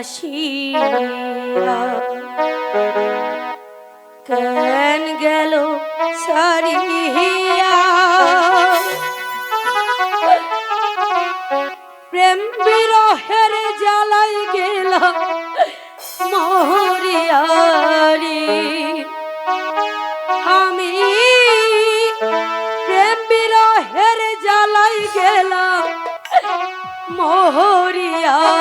ভালোবাসিয়া কেন গেল সারিয়া প্রেম বিরহের জ্বালাই গেল মহরিয়ারি। আমি প্রেম বিরহের জ্বালাই গেলাম মহরিয়ারি।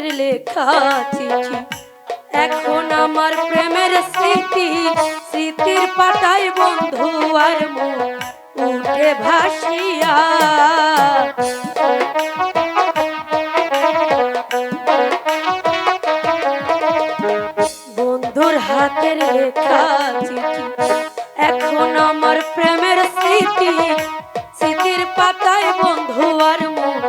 বন্ধুর লেখা চিঠি। এখন আমার প্রেমের স্মৃতি, স্মৃতির পাতায় বন্ধু আর উঠে ভাসিয়া। বন্ধুর হাতের লেখা চিঠি। এখন আমার প্রেমের স্মৃতি, স্মৃতির পাতায় বন্ধু আর মুখ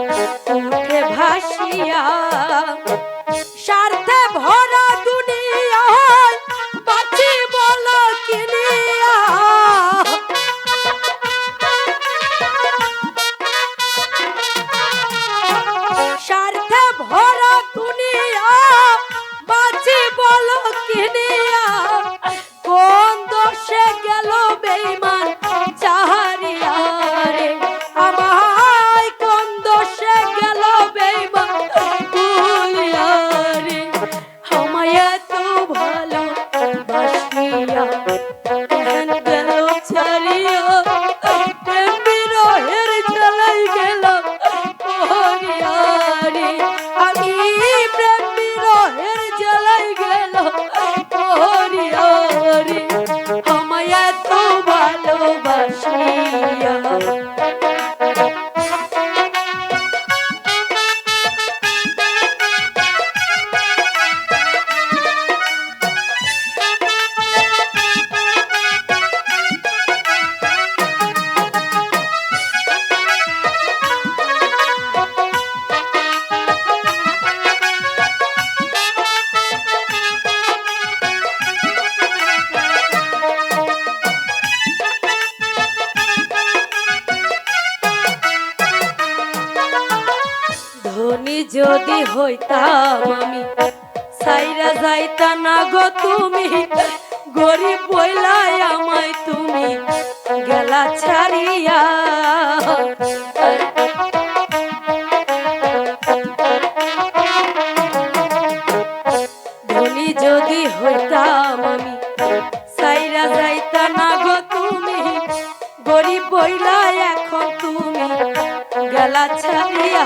বাসিয়া যদি হইতাম আমি, সাইরা যাইতা না গো তুমি। গরিব বইলাই আমায় তুমি, গেলা ছাড়িয়া। ধনী যদি হইতাম আমি, সাইরা যাইতা না তুমি। গরিব বইলাই এখন তুমি, গেলা ছাড়িয়া।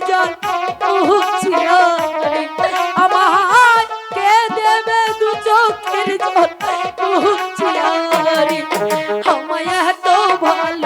জল ছিল আমার কে দেবে দু চোখের জল ছিল আমায় তো ভালো